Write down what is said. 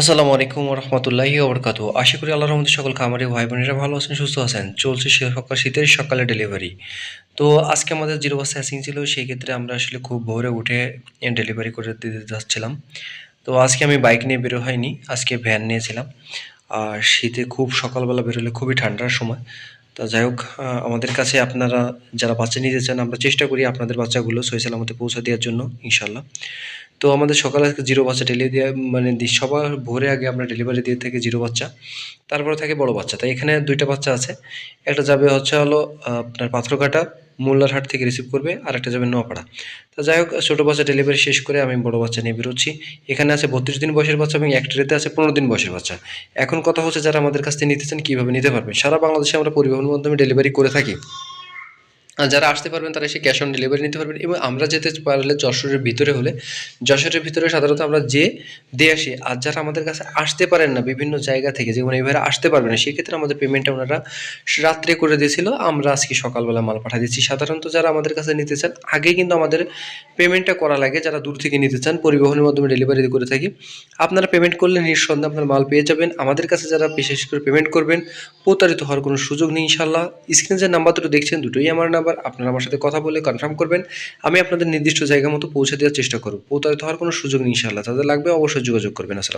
আসসালামু আলাইকুম রহমতুল্লাহি ওবরকাতু। আশা করি আল্লাহর রহমতে সকল খামারি ভাই বোনেরা ভালো আছেন, সুস্থ আছেন। চলছে সকাল শীতের সকালে ডেলিভারি। তো আজকে আমাদের জিরো বাস অ্যাসিং ছিল, সেই ক্ষেত্রে আমরা আসলে খুব ভোরে উঠে ডেলিভারি করে দিতে যাচ্ছিলাম। তো আজকে আমি বাইক নিয়ে বেরো হয়নি, আজকে ভ্যান নিয়েছিলাম। আর শীতে খুব সকালবেলা বেরোলে খুবই ঠান্ডার সময়। তো যাই হোক আমাদের কাছে আপনারা যারা বাচ্চা নিতে চান, আমরা চেষ্টা করি আপনাদের বাচ্চাগুলো সহি সালামতে পৌঁছে দেওয়ার জন্য ইনশাল্লাহ তো আমাদের সকালে আজকে জিরো বাচ্চা ডেলিভারি দেওয়া মানে সবার ভোরে আগে আমরা ডেলিভারি দিয়ে থাকি জিরো বাচ্চা, তারপরে থাকে বড় বাচ্চা। তাই এখানে দুইটা বাচ্চা আছে। একটা যাবে হচ্ছে হলো আপনার পাথর পাথরঘাটা মোল্লারহাট থেকে রিসিভ করবে আর একটা যাবে নোয়াপাড়া। তো যাই হোক, ছোটো বাচ্চা ডেলিভারি শেষ করে আমি বড় বাচ্চা নিয়ে বেরোচ্ছি। এখানে আছে বত্রিশ দিন বয়সের বাচ্চা এবং একটা রেতে আছে পনেরো দিন বয়সের বাচ্চা। এখন কথা হচ্ছে যারা আমাদের কাছ থেকে নিতে চান, কীভাবে নিতে পারবেন? সারা বাংলাদেশে আমরা পরিবহনের মাধ্যমে ডেলিভারি করে থাকি। যারা আসতে পারবেন, তারা এসে ক্যাশ অন ডেলিভারি নিতে পারবেন এবং আমরা যেতে পারলে যশোরের ভিতরে হলে, যশোরের ভিতরে সাধারণত আমরা যে দিয়ে আসি, আর যারা আমাদের কাছে আসতে পারেন না বিভিন্ন জায়গা থেকে, যেমন এইভাবে আসতে পারবেন না, সেক্ষেত্রে আমাদের পেমেন্টটা ওনারা রাত্রে করে দিয়েছিল। আমরা আজকে সকালবেলা মাল পাঠিয়ে দিচ্ছি সাধারণত যারা আমাদের কাছে নিতে চান, আগে কিন্তু আমাদের পেমেন্টটা করা লাগে। যারা দূর থেকে নিতে চান, পরিবহনের মাধ্যমে ডেলিভারি করে থাকি। আপনারা পেমেন্ট করলে নিঃসন্দেহে আপনার মাল পেয়ে যাবেন। আমাদের কাছে যারা বিশেষ করে পেমেন্ট করবেন, প্রতারিত হওয়ার কোনো সুযোগ নেই ইনশাল্লাহ স্ক্রিনে যে নাম্বার দুটো দেখছেন, দুটোই আমার নাম্বার আপনারা আমার সাথে কথা বলে কনফার্ম করবেন। আমি আপনাদের নির্দিষ্ট জায়গা মতো পৌঁছে দেওয়ার চেষ্টা করব। প্রতারিত হওয়ার কোনো সুযোগ নেই ইনশাল্লাহ তাদের লাগবে অবশ্যই যোগাযোগ করবেন। আসসালাম